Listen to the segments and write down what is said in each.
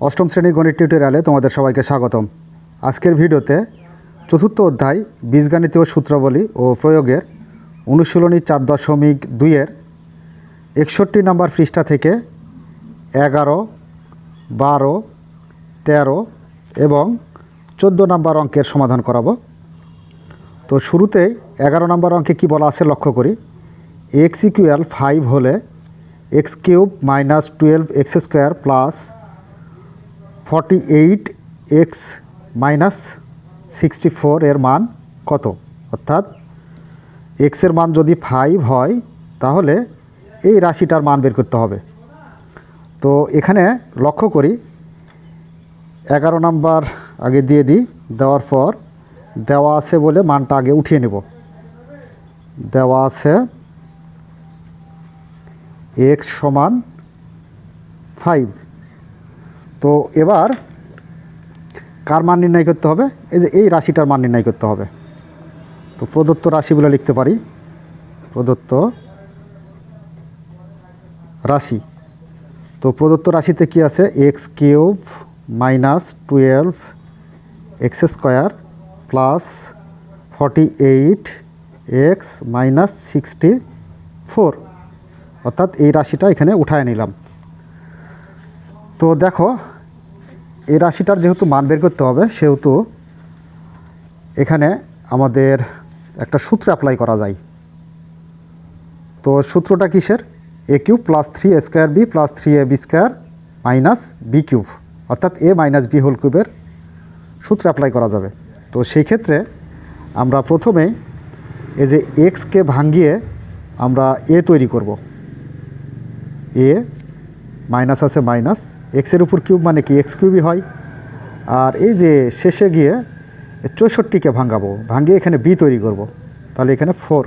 অষ্টম শ্রেণির গণিত টিউটোরিয়ালে তোমাদের সবাইকে স্বাগতম। আজকের ভিডিওতে চতুর্থ অধ্যায় বীজগাণিতীয় সূত্রাবলী ও প্রয়োগের অনুশীলনী চার দশমিক দুইয়ের একষট্টি নম্বর পৃষ্ঠা থেকে এগারো, বারো, তেরো এবং চোদ্দ নম্বর অঙ্কের সমাধান করাবো। তো শুরুতেই এগারো নম্বর অঙ্কে কি বলা আছে লক্ষ্য করি। এক্স ইকুয়াল ফাইভ হলে x cube minus twelve x square plus forty eight x minus sixty four এর মান কত? অর্থাৎ এক্সের মান যদি ফাইভ হয়, তাহলে এই রাশিটার মান বের করতে হবে। তো এখানে লক্ষ্য করি, এগারো নাম্বার আগে দিয়ে দিই, দেওয়ার পর দেওয়া আছে বলে মানটা আগে উঠিয়ে নেব। দেওয়া আছে এক্স সমান ফাইভ তো এবার কার মান নির্ণয় করতে হবে? এই যে এই রাশিটার মান নির্ণয় করতে হবে। তো প্রদত্ত রাশিগুলো লিখতে পারি। প্রদত্ত রাশি। তো প্রদত্ত রাশিতে কি আছে? X cube minus twelve x square plus forty eight x minus sixty four. অর্থাৎ এই রাশিটা এখানে উঠায় নিলাম। তো দেখো এই রাশিটার যেহেতু মান বের করতে হবে, সেহেতু এখানে আমাদের একটা সূত্র অ্যাপ্লাই করা যায়। তো সূত্রটা কিসের? A cube plus three a square b plus three a b square minus b cube অর্থাৎ এ মাইনাস বি হোল কিউবের সূত্র অ্যাপ্লাই করা যাবে। তো সেই ক্ষেত্রে আমরা প্রথমে এই যে এক্সকে ভাঙ্গিয়ে আমরা এ তৈরি করব। এ মাইনাস আছে মাইনাস এক্সের উপর কিউব মানে কি? এক্স কিউবই হয়। আর এই যে শেষে গিয়ে চৌষট্টিকে ভাঙাবো ভাঙ্গিয়ে এখানে বি তৈরি করব। তাহলে এখানে ফোর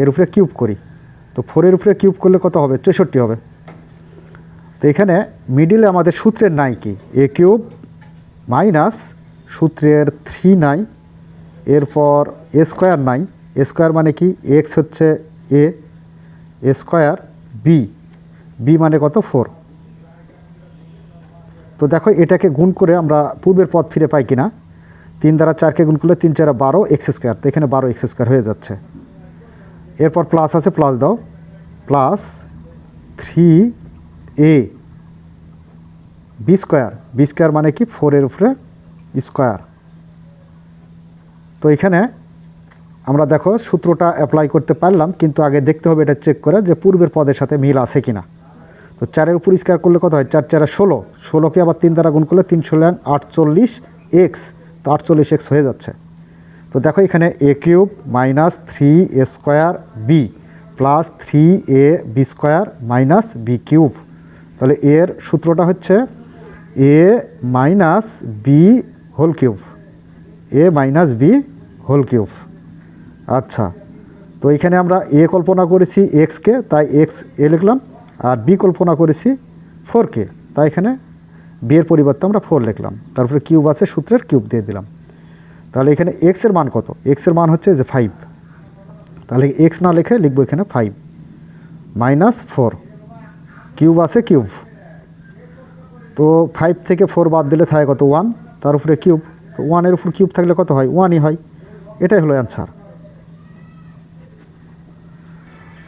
এর উপরে কিউব করি। তো ফোরের উপরে কিউব করলে কত হবে? চৌষট্টি হবে। তো এখানে মিডিলে আমাদের সূত্রের নাই কি? এ কিউব মাইনাস সূত্রের থ্রি নাই। এরপর এ স্কোয়ার নাই। এ স্কোয়ার মানে কি? এক্স হচ্ছে এ স্কোয়ার বি বি মানে কত? ফোর তো দেখো, এটাকে গুণ করে আমরা পূর্বের পথ ফিরে পাই কিনা। তিন দ্বারা চারকে গুণ করলে তিন চারা বারো, এক্স স্কোয়ার। তো এখানে বারো এক্স স্কোয়ার হয়ে যাচ্ছে। এরপর প্লাস আছে প্লাস দাও। Plus three a b square b square মানে কি? ফোরের উপরে স্কোয়ার তো এখানে আমরা দেখো, সূত্রটা অ্যাপ্লাই করতে পারলাম, কিন্তু আগে দেখতে হবে এটা চেক করে যে পূর্বের পদের সাথে মিল আছে কিনা। তো চারের উপর স্কোয়ার করলে কত হয়? চার চারে ষোলো। ষোলোকে আবার তিন দ্বারা গুণ করলে তিন ষোলো আটচল্লিশ এক্স তো আটচল্লিশ এক্স হয়ে যাচ্ছে। তো দেখো এখানে a cube minus three a square b plus three a b square minus b cube. তাহলে এর সূত্রটা হচ্ছে a minus b whole cube. A minus b whole cube. আচ্ছা। তো এখানে আমরা এ কল্পনা করেছি এক্সকে তাই এক্স এ লিখলাম। আর বি কল্পনা করেছি ফোরকে তাই এখানে বি এর পরিবর্তে আমরা ফোর লিখলাম। তারপরে কিউব আছে, সূত্রের কিউব দিয়ে দিলাম। তাহলে এখানে এক্সের মান কত? এক্সের মান হচ্ছে যে ফাইভ তাহলে এক্স না লিখে লিখব এখানে ফাইভ মাইনাস ফোর কিউব আছে কিউব তো ফাইভ থেকে ফোর বাদ দিলে থাকে কত? ওয়ান তার উপরে কিউব তো ওয়ানের উপর কিউব থাকলে কত হয়? ওয়ানই হয়। এটাই হলো অ্যান্সার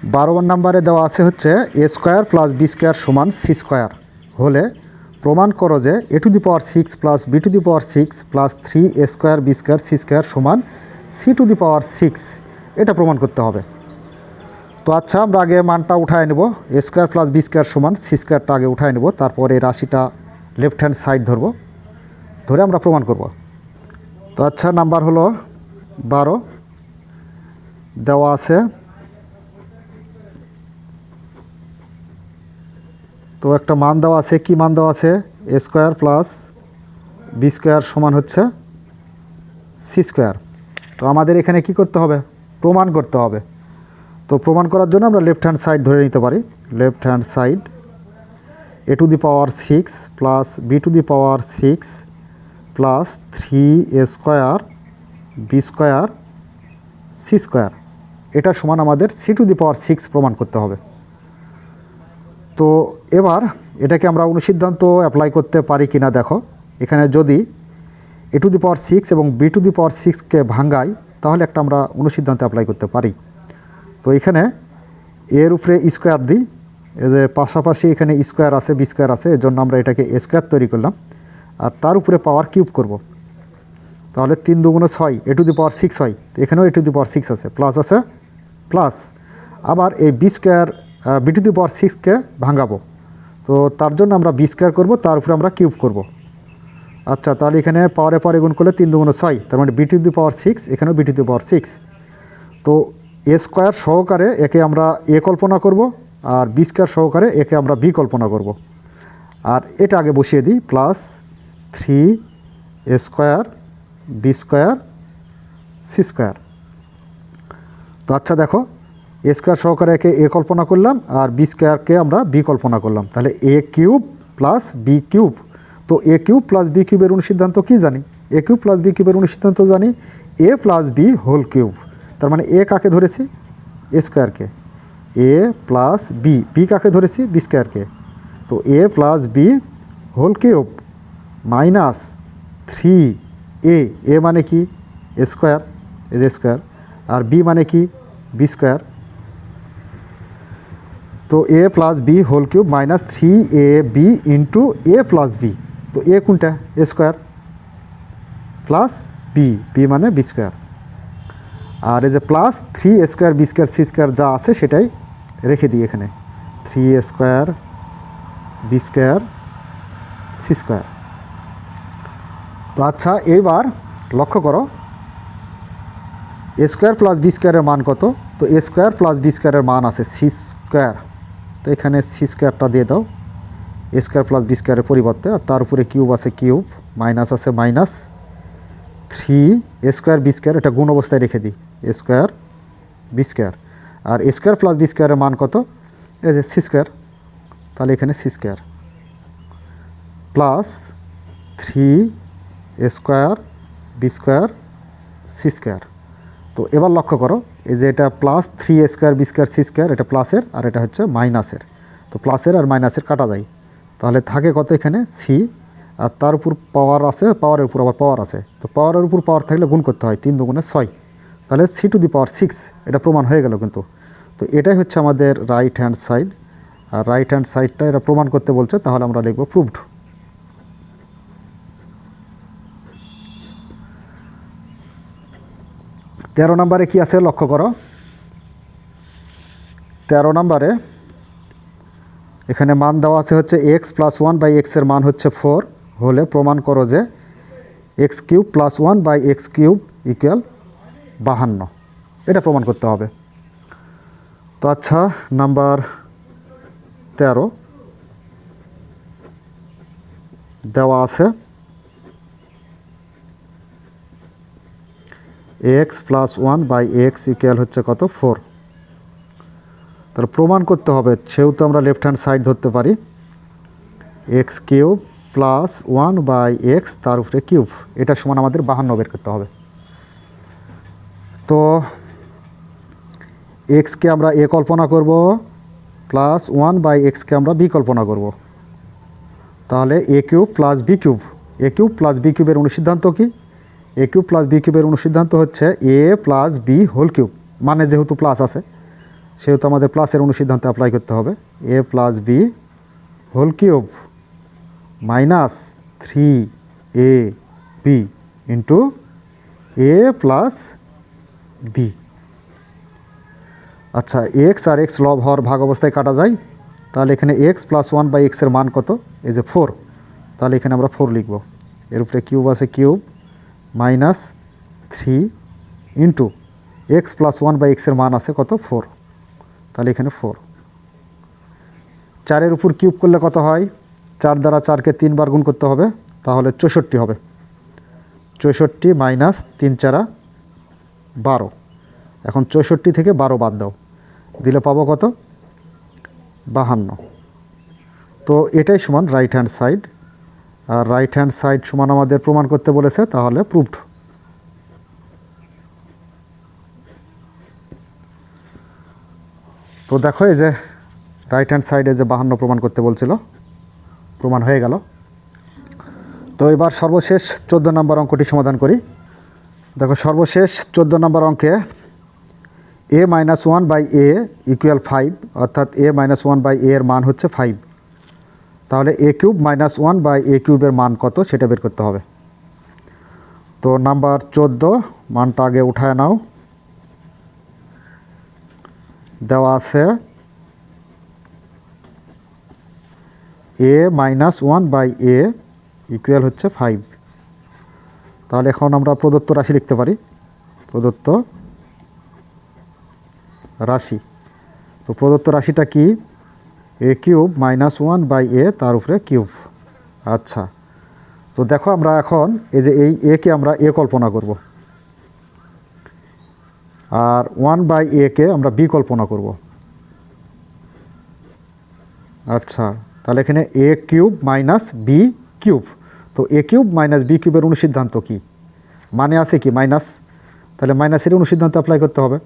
বারো নাম্বারে দেওয়া আছে হচ্ছে a square plus b square সমান সি স্কোয়ার। হলে প্রমাণ করো যে a to the power six plus b to the power six plus three a square b square c square সমান c to the power six. এটা প্রমাণ করতে হবে। তো আচ্ছা আমরা আগে মানটা উঠায় নেব। A square plus b square সমান সি স্কোয়ারটা আগে উঠায় নেব। তারপর রাশিটা লেফট হ্যান্ড সাইড ধরবো। ধরে আমরা প্রমাণ করব। তো আচ্ছা নাম্বার হলো বারো। দেওয়া আছে তো একটা মান দেওয়া আছে, কি মান দেওয়া আছে? A square plus b square সমান হচ্ছে সি স্কোয়ার তো আমাদের এখানে কি করতে হবে? প্রমাণ করতে হবে। তো প্রমাণ করার জন্য আমরা লেফট হ্যান্ড সাইড ধরে নিতে পারি। Left hand side a to the power six plus b to the power six plus three a square b square c square এটা সমান আমাদের c to the power six প্রমাণ করতে হবে। তো এবার এটাকে আমরা অনুসিদ্ধান্ত অ্যাপ্লাই করতে পারি কি না দেখো। এখানে যদি a to the power six এবং বি টু দি পাওয়ার সিক্সকে ভাঙ্গাই, তাহলে একটা আমরা অনুসিদ্ধান্ত অ্যাপ্লাই করতে পারি। তো এখানে এর উপরে স্কোয়ার দিই। যে পাশাপাশি এখানে স্কোয়ার আছে বি স্কোয়ার আছে এর জন্য আমরা এটাকে স্কোয়ার তৈরি করলাম। আর তার উপরে পাওয়ার কিউব করব। তাহলে তিন দুগুণে ছয় এ টু দি পাওয়ার সিক্স হয়। এখানেও a to the power six আছে প্লাস আছে প্লাস আবার এই b square b to the power সিক্সকে ভাঙাবো। তো তার জন্য আমরা বি স্কোয়ার করব, তার উপরে আমরা কিউব করব। আচ্ছা তাহলে এখানে পাওয়ারে পাওয়ারে গুণ করলে তিন দুগুণে ছয়, তার মানে b to the power six এখানেও b to the power six তো এ স্কোয়ার সহকারে একে আমরা এ কল্পনা করব, আর বি স্কোয়ার সহকারে একে আমরা বি কল্পনা করব। আর এটা আগে বসিয়ে দিই plus three a square b square c square তো আচ্ছা দেখো এ স্কোয়ার সহকারে একে এ কল্পনা করলাম আর বি স্কোয়ারকে আমরা বি কল্পনা করলাম। তাহলে a cube plus b cube. তো এ কিউব প্লাস বি কিউবের অনুসিদ্ধান্ত কী জানি? এ কিউব প্লাস বি কিউবের অনুসিদ্ধান্ত জানি a plus b whole cube. তার মানে এ কাকে ধরেছি? এ স্কোয়ারকে। এ প্লাস বি। বি কাকে ধরেছি? বি স্কোয়ারকে। তো a plus b whole cube minus three a. A মানে কি? Square. A square. R B মানে কি? B square. তো a plus b whole cube minus three a b into a plus b তো এ কোনটা? A square plus b b মানে B square আর এই যে plus three square b square c square যা আছে সেটাই রেখে দিই এখানে। Three square b square c square তো আচ্ছা এইবার লক্ষ্য করো। এ স্কোয়ার প্লাস বি স্কোয়ারের মান কত? তো এ স্কোয়ার প্লাস বি স্কোয়ারের মান আছে সি স্কোয়ার তো এখানে সি স্কোয়ারটা দিয়ে দাও। এ স্কোয়ার প্লাস বি স্কোয়ারের পরিবর্তে, আর তার উপরে কিউব আছে কিউব মাইনাস আছে minus three a square b square এটা গুণ অবস্থায় রেখে দিই। এ স্কোয়ার বি স্কোয়ার আর এ স্কোয়ার প্লাস বি স্কোয়ারের মান কত? এই যে সি স্কোয়ার তাহলে এখানে c square plus three a square b square c square তো এবার লক্ষ্য করো এই যে এটা plus three square b square c square এটা প্লাসের আর এটা হচ্ছে মাইনাসের তো প্লাসের আর মাইনাসের কাটা যায়। তাহলে থাকে কত এখানে? সি আর তার উপর পাওয়ার আছে পাওয়ারের উপর আবার পাওয়ার আছে। তো পাওয়ারের উপর পাওয়ার থাকলে গুণ করতে হয় তিন দুগুণে ছয়। তাহলে c to the power six এটা প্রমাণ হয়ে গেল কিন্তু। তো এটাই হচ্ছে আমাদের রাইট হ্যান্ড সাইড আর রাইট হ্যান্ড সাইডটা এটা প্রমাণ করতে বলছে, তাহলে আমরা লিখব প্রুভড তেরো নম্বরে কি আছে? লক্ষ্য করো। তেরো নম্বরে এখানে মান দেওয়া আছে হচ্ছে এক্স প্লাস ওয়ান বাই এক্সের মান হচ্ছে ফোর হলে প্রমাণ করো যে x cube plus one by x cube equal বাহান্ন। এটা প্রমাণ করতে হবে। তো আচ্ছা নাম্বার তেরো। দেওয়া আছে। X plus one by x equal হচ্ছে কত? ফোর তাহলে প্রমাণ করতে হবে সেহেতু আমরা লেফট হ্যান্ড সাইড ধরতে পারি x cube plus one by x তার উপরে কিউব এটা সমান আমাদের বাহান্ন বের করতে হবে। তো এক্সকে আমরা এ কল্পনা করব প্লাস ওয়ান বাই এক্সকে আমরা বি কল্পনা করব। তাহলে a cube plus b cube a cube plus b কিউবের অনুসিদ্ধান্ত কি? এ কিউব প্লাস বি কিউবের অনুসিদ্ধান্ত হচ্ছে a plus b whole cube মানে যেহেতু প্লাস আছে, সেহেতু আমাদের প্লাসের অনুসিদ্ধান্তে অ্যাপ্লাই করতে হবে। A plus b whole cube minus three a b into a plus b আচ্ছা এক্স আর এক্স লব হওয়ার ভাগ অবস্থায় কাটা যায়। তাহলে এখানে এক্স প্লাস ওয়ান বাই এক্সের মান কত? এই যে ফোর তাহলে এখানে আমরা ফোর লিখব। এর উপরে কিউব আছে cube minus three into x plus one by এক্সের মান আছে কত? ফোর। তাহলে এখানে ফোর। চারের উপর কিউব করলে কত হয়? চার দ্বারা চারকে তিনবার গুণ করতে হবে, তাহলে চৌষট্টি হবে। চৌষট্টি মাইনাস তিন চারা বারো। এখন চৌষট্টি থেকে বারো বাদ দাও। দিলে পাবো কত? বাহান্ন। তো এটাই সমান রাইট হ্যান্ড সাইড আর রাইট হ্যান্ড সাইড সমান আমাদের প্রমাণ করতে বলেছে, তাহলে প্রুভড তো দেখো এই যে রাইট হ্যান্ড সাইডে যে বাহান্ন প্রমাণ করতে বলছিল, প্রমাণ হয়ে গেল। তো এবার সর্বশেষ চোদ্দ নম্বর অঙ্কটি সমাধান করি। দেখো সর্বশেষ চোদ্দ নম্বর অঙ্কে a minus one by a equal five অর্থাৎ a minus one by a এর মান হচ্ছে ফাইভ তাহলে a cube minus one by a কিউবের মান কত? সেটা বের করতে হবে। তো নাম্বার চোদ্দ, মানটা আগে উঠায় নাও। দেওয়া আছে a minus one by a equal হচ্ছে ফাইভ তাহলে এখন আমরা প্রদত্ত রাশি লিখতে পারি। প্রদত্ত রাশি। তো প্রদত্ত রাশিটা কি? A cube minus one by a, তার উপরে কিউব। আচ্ছা। তো দেখো আমরা এখন এই যে এই এ কে আমরা এ কল্পনা করব। আর ওয়ান বাই এ কে আমরা বি কল্পনা করব। আচ্ছা তাহলে এখানে a cube minus b cube. তো এ কিউব মাইনাস বি কিউবের অনুসিদ্ধান্ত কি? মানে আছে কি মাইনাস? তাহলে মাইনাসের অনুসিদ্ধান্ত অ্যাপ্লাই করতে হবে।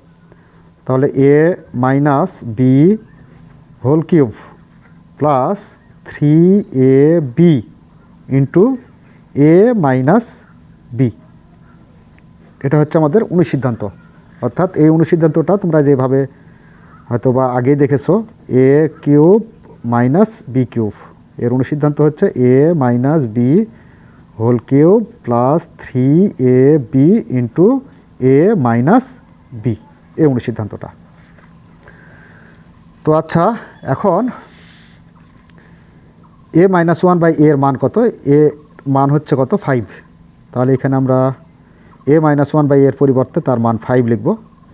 তাহলে a minus b whole cube plus three a b into a minus b এটা হচ্ছে আমাদের অনুসিদ্ধান্ত। অর্থাৎ এই অনুসিদ্ধান্তটা তোমরা যেভাবে হয়তো বা আগেই দেখেছ a cube minus b cube এর অনুসিদ্ধান্ত হচ্ছে a minus b whole cube plus three a b into a minus b এই অনুসিদ্ধান্তটা। তো আচ্ছা এখন এ মাইনাস ওয়ান বাই এর মান কত? এ মান হচ্ছে কত? ফাইভ তাহলে এখানে আমরা এ মাইনাস ওয়ান বাই এর পরিবর্তে তার মান ফাইভ লিখব।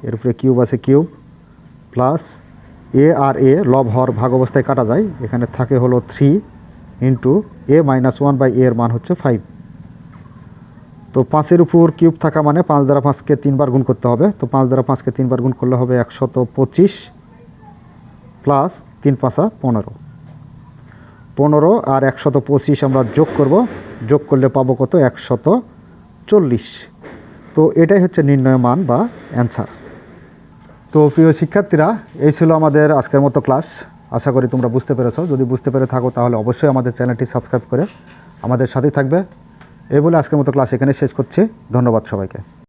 এর উপরে কিউব আছে কিউব প্লাস এ আর এ লব হর ভাগ অবস্থায় কাটা যায়। এখানে থাকে হলো three into a minus one by এর মান হচ্ছে ফাইভ তো পাঁচের উপর কিউব থাকা মানে পাঁচ দ্বারা পাঁচকে তিনবার গুণ করতে হবে। তো পাঁচ দ্বারা পাঁচকে তিনবার গুণ করলে হবে একশত পঁচিশ। প্লাস তিন পাঁচা পনেরো। পনেরো আর একশত পঁচিশ আমরা যোগ করব। যোগ করলে পাবো কত? একশত চল্লিশ। তো এটাই হচ্ছে নির্ণয় মান বা অ্যান্সার। তো প্রিয় শিক্ষার্থীরা, এই ছিল আমাদের আজকের মতো ক্লাস। আশা করি তোমরা বুঝতে পেরেছ। যদি বুঝতে পেরে থাকো, তাহলে অবশ্যই আমাদের চ্যানেলটি সাবস্ক্রাইব করে আমাদের সাথেই থাকবে। এই বলে আজকের মতো ক্লাস এখানে শেষ করছি। ধন্যবাদ সবাইকে।